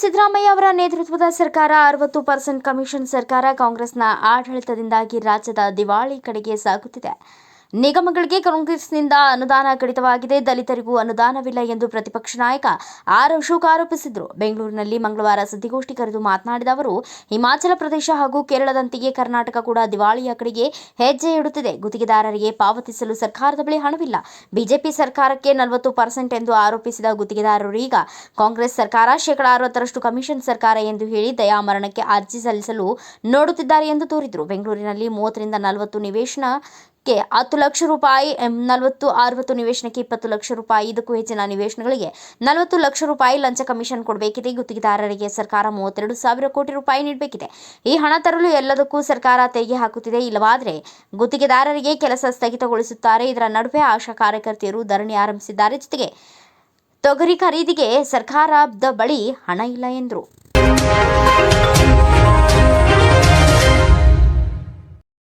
ಸಿದ್ದರಾಮಯ್ಯ ಅವರ ನೇತೃತ್ವದ ಸರ್ಕಾರ ಅರವತ್ತು ಪರ್ಸೆಂಟ್ ಕಮಿಷನ್ ಸರ್ಕಾರ ಕಾಂಗ್ರೆಸ್ನ ಆಡಳಿತದಿಂದಾಗಿ ರಾಜ್ಯದ ದಿವಾಳಿ ಕಡೆಗೆ ಸಾಗುತ್ತಿದೆ. ನಿಗಮಗಳಿಗೆ ಕಾಂಗ್ರೆಸ್ನಿಂದ ಅನುದಾನ ಕಡಿತವಾಗಿದೆ. ದಲಿತರಿಗೂ ಅನುದಾನವಿಲ್ಲ ಎಂದು ಪ್ರತಿಪಕ್ಷ ನಾಯಕ ಆರ್ ಅಶೋಕ್ ಆರೋಪಿಸಿದರು. ಬೆಂಗಳೂರಿನಲ್ಲಿ ಮಂಗಳವಾರ ಸುದ್ದಿಗೋಷ್ಠಿ ಕರೆದು ಮಾತನಾಡಿದ ಅವರು, ಹಿಮಾಚಲ ಪ್ರದೇಶ ಹಾಗೂ ಕೇರಳದಂತೆಯೇ ಕರ್ನಾಟಕ ಕೂಡ ದಿವಾಳಿಯ ಕಡೆಗೆ ಹೆಜ್ಜೆ ಇಡುತ್ತಿದೆ. ಗುತ್ತಿಗೆದಾರರಿಗೆ ಪಾವತಿಸಲು ಸರ್ಕಾರದ ಬಳಿ ಹಣವಿಲ್ಲ. ಬಿಜೆಪಿ ಸರ್ಕಾರಕ್ಕೆ ನಲವತ್ತು ಪರ್ಸೆಂಟ್ ಎಂದು ಆರೋಪಿಸಿದ ಗುತ್ತಿಗೆದಾರರು ಈಗ ಕಾಂಗ್ರೆಸ್ ಸರ್ಕಾರ ಶೇಕಡಾ ಅರವತ್ತರಷ್ಟು ಕಮಿಷನ್ ಸರ್ಕಾರ ಎಂದು ಹೇಳಿ ದಯಾಮರಣಕ್ಕೆ ಅರ್ಜಿ ಸಲ್ಲಿಸಲು ನೋಡುತ್ತಿದ್ದಾರೆ ಎಂದು ತೋರಿದರು ಬೆಂಗಳೂರಿನಲ್ಲಿ ಮೂವತ್ತರಿಂದ ನಲವತ್ತು ನಿವೇಶನಕ್ಕೆ ಹತ್ತು ಲಕ್ಷ ರೂಪಾಯಿ ನಲವತ್ತು, ಅರವತ್ತು ನಿವೇಶನಕ್ಕೆ ಇಪ್ಪತ್ತು ಲಕ್ಷ ರೂಪಾಯಿ, ಇದಕ್ಕೂ ಹೆಚ್ಚಿನ ನಿವೇಶನಗಳಿಗೆ ನಲವತ್ತು ಲಕ್ಷ ರೂಪಾಯಿ ಲಂಚ ಕಮಿಷನ್ ಕೊಡಬೇಕಿದೆ. ಗುತ್ತಿಗೆದಾರರಿಗೆ ಸರ್ಕಾರ ಮೂವತ್ತೆರಡು ಸಾವಿರ ಕೋಟಿ ರೂಪಾಯಿ ನೀಡಬೇಕಿದೆ. ಈ ಹಣ ತರಲು ಎಲ್ಲದಕ್ಕೂ ಸರ್ಕಾರ ತೆರಿಗೆ ಹಾಕುತ್ತಿದೆ. ಇಲ್ಲವಾದರೆ ಗುತ್ತಿಗೆದಾರರಿಗೆ ಕೆಲಸ ಸ್ಥಗಿತಗೊಳಿಸುತ್ತಾರೆ. ಇದರ ನಡುವೆ ಆಶಾ ಕಾರ್ಯಕರ್ತೆಯರು ಧರಣಿ ಆರಂಭಿಸಿದ್ದಾರೆ. ಜೊತೆಗೆ ತೊಗರಿ ಖರೀದಿಗೆ ಸರ್ಕಾರದ ಬಳಿ ಹಣ ಇಲ್ಲ ಎಂದರು.